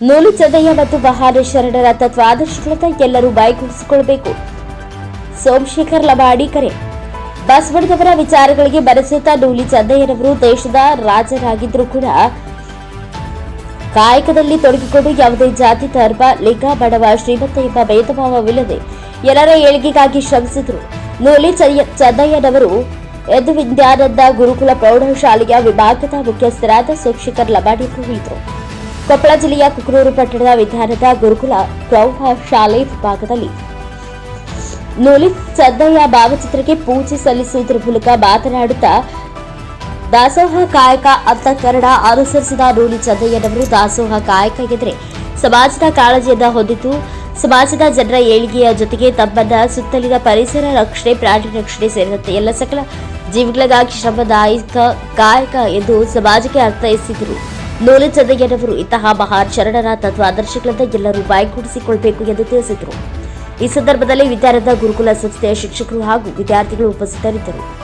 ನೂಲು ಚದಯ್ಯ ಮತ್ತು ಬಹಾರ ಶರಣರ ತತ್ವ ಆದರ್ಶಗಳತ್ತ ಎಲ್ಲರೂ ಬಾಯ್ಗೂಡಿಸಿಕೊಳ್ಳಬೇಕು ಸೋಮಶೇಖರ್ ಲಬಾಡಿ ಕರೆ ಬಸವಣ್ಣವರ ವಿಚಾರಗಳಿಗೆ ಬರೆಸುತ್ತಾ ನೂಲಿ ಚಂದಯ್ಯನವರು ದೇಶದ ರಾಜರಾಗಿದ್ದರೂ ಕೂಡ ಕಾಯಕದಲ್ಲಿ ತೊಡಗಿಕೊಂಡು ಯಾವುದೇ ಜಾತಿ, ಧರ್ಮ, ಲಿಂಗ, ಬಡವ, ಶ್ರೀಮಂತ ಎಂಬ ಭೇದಭಾವವಿಲ್ಲದೆ ಎಲ್ಲರ ಏಳಿಗೆಗಾಗಿ ಶ್ರಮಿಸಿದರು. ನೂಲಿ ಚಂದಯ್ಯನವರು ಎದ್ದು ವಿದ್ಯಾನಂದ ಗುರುಕುಲ ಪ್ರೌಢಶಾಲೆಯ ವಿಭಾಗದ ಮುಖ್ಯಸ್ಥರಾದ ಸೋಮಶೇಖರ್ ಲಬಾಡಿ ಇದ್ದರು. ಕೊಪ್ಪಳ ಜಿಲ್ಲೆಯ ಕುಕ್ರೂರು ಪಟ್ಟಣದ ವಿಧಾನದ ಗುರುಕುಲ ಪ್ರೌಢಶಾಲೆ ವಿಭಾಗದಲ್ಲಿ ನೂಲಿ ಸದ್ದಯ್ಯ ಭಾವಚಿತ್ರಕ್ಕೆ ಪೂಜೆ ಸಲ್ಲಿಸುವುದರ ಮೂಲಕ ಮಾತನಾಡುತ್ತಾ, ದಾಸೋಹ ಕಾಯಕ ಅಂತ ಕನ್ನಡ ಅನುಸರಿಸಿದ ನೂಲಿ ಚಂದಯ್ಯನವರು ದಾಸೋಹ ಕಾಯಕ ಎಂದರೆ ಸಮಾಜದ ಕಾಳಜಿಯನ್ನು ಹೊಂದಿದ್ದು, ಸಮಾಜದ ಜನರ ಏಳಿಗೆಯ ಜೊತೆಗೆ ತಮ್ಮನ್ನ ಸುತ್ತಲಿನ ಪರಿಸರ ರಕ್ಷಣೆ, ಪ್ರಾಣಿ ರಕ್ಷಣೆ ಸೇರಿದಂತೆ ಎಲ್ಲ ಸಕಲ ಜೀವಿಗಳಿಗಾಗಿ ಶ್ರಮದಾಯಕ ಕಾಯಕ ಎಂದು ಸಮಾಜಕ್ಕೆ ಅರ್ಥೈಸಿದರು. ನೂಲಿ ಚಂದಯ್ಯನವರು ಇಂತಹ ಬಹಾರ್ ಶರಣರ ತತ್ವ ಆದರ್ಶಗಳಿಂದ ಎಲ್ಲರೂ ಬಾಯ್ಗೂಡಿಸಿಕೊಳ್ಬೇಕು ಎಂದು ತಿಳಿಸಿದರು. ಈ ಸಂದರ್ಭದಲ್ಲಿ ವಿದ್ಯಾರದ ಗುರುಕುಲ ಸಂಸ್ಥೆಯ ಶಿಕ್ಷಕರು ಹಾಗೂ ವಿದ್ಯಾರ್ಥಿಗಳು ಉಪಸ್ಥಿತರಿದ್ದರು.